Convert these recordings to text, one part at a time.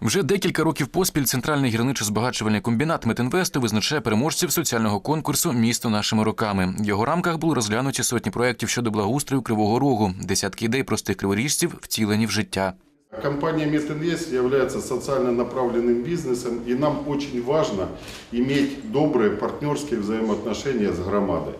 Вже декілька років поспіль центральний гірничо-збагачувальний комбінат Метинвесту визначає переможців соціального конкурсу Місто нашими роками. В його рамках були розглянуті сотні проєктів щодо благоустрою Кривого Рогу, десятки ідей простих криворіжців втілені в життя. Компания Метинвест является социально направленным бизнесом, и нам очень важно иметь добрые партнерские взаимоотношения с громадой.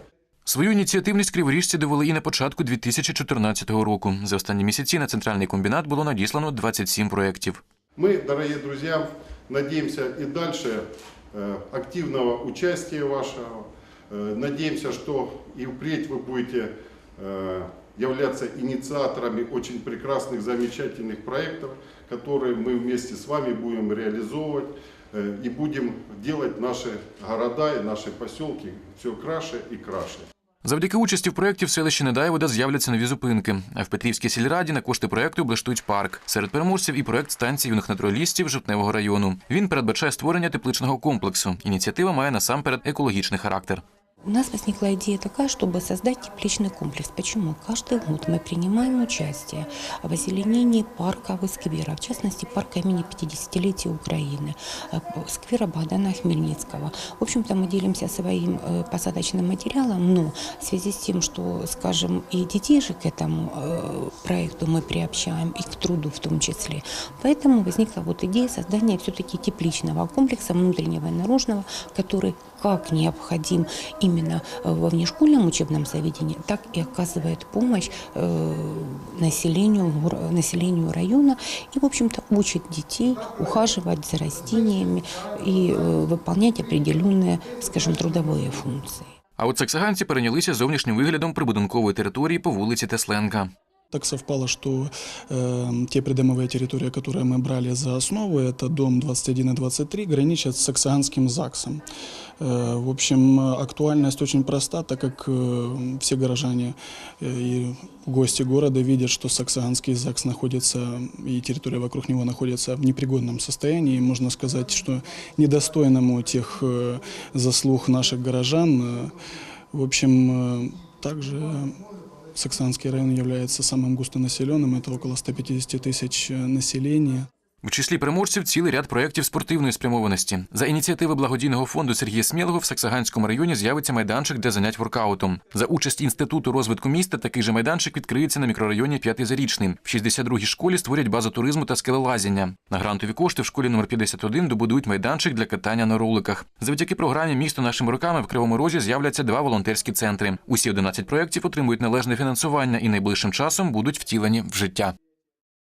Свою ініціативність криворіжці довели і на початку 2014 року. За останні місяці на центральний комбінат було надіслано 27 проєктів. Мы, дорогие друзья, надеемся и дальше э, активного участия вашего. Э, Надеемся, что и впредь вы будете э, являться инициаторами очень прекрасных, замечательных проектов, которые мы вместе с вами будем реализовывать э, и будем делать наши города и наши поселки все краше и краше. Завдяки участі в проєкті в селищі Недаєвода з'являться нові зупинки. А в Петрівській сільраді на кошти проєкту облаштують парк. Серед переможців і проєкт станції юних натуралістів Жовтневого району. Він передбачає створення тепличного комплексу. Ініціатива має насамперед екологічний характер. У нас возникла идея такая, чтобы создать тепличный комплекс. Почему? Каждый год мы принимаем участие в озеленении парков и сквера, в частности, парка имени 50-летия Украины, э, сквера Богдана Хмельницкого. В общем-то, мы делимся своим э, посадочным материалом, но в связи с тем, что, скажем, и детей же к этому э, проекту мы приобщаем, и к труду в том числе, поэтому возникла вот идея создания все-таки тепличного комплекса внутреннего и наружного, который как необходим именно э, во внешкольном учебном заведении, так и оказывает помощь э, населению, гор- населению района и, в общем-то, учит детей ухаживать за растениями и э, выполнять определенные, скажем, трудовые функции. А от саксаганці перейнялися зовнішнім виглядом прибудинкової території по вулиці Тесленка. Так совпало, что э, те придомовые территории, которые мы брали за основу, это дом 21 и 23, граничат с Саксаганским ЗАГСом. Э, в общем, актуальность очень проста, так как э, все горожане э, и гости города видят, что Саксаганский ЗАГС находится и территория вокруг него находится в непригодном состоянии. И можно сказать, что недостойному тех э, заслуг наших горожан. Э, в общем, э, также Саксанский район является самым густонаселенным, это около 150 тысяч э, населения. В числі переможців цілий ряд проєктів спортивної спрямованості. За ініціативи благодійного фонду Сергія Смілого в Саксаганському районі з'явиться майданчик для занять воркаутом. За участі інституту розвитку міста такий же майданчик відкриється на мікрорайоні П'ятий Зарічний. В 62-й школі створять базу туризму та скелелазіння. На грантові кошти в школі номер 51 добудують майданчик для катання на роликах. Завдяки програмі Місто нашими роками в Кривому Розі з'являться два волонтерські центри. Усі 11 проєктів отримують належне фінансування і найближчим часом будуть втілені в життя.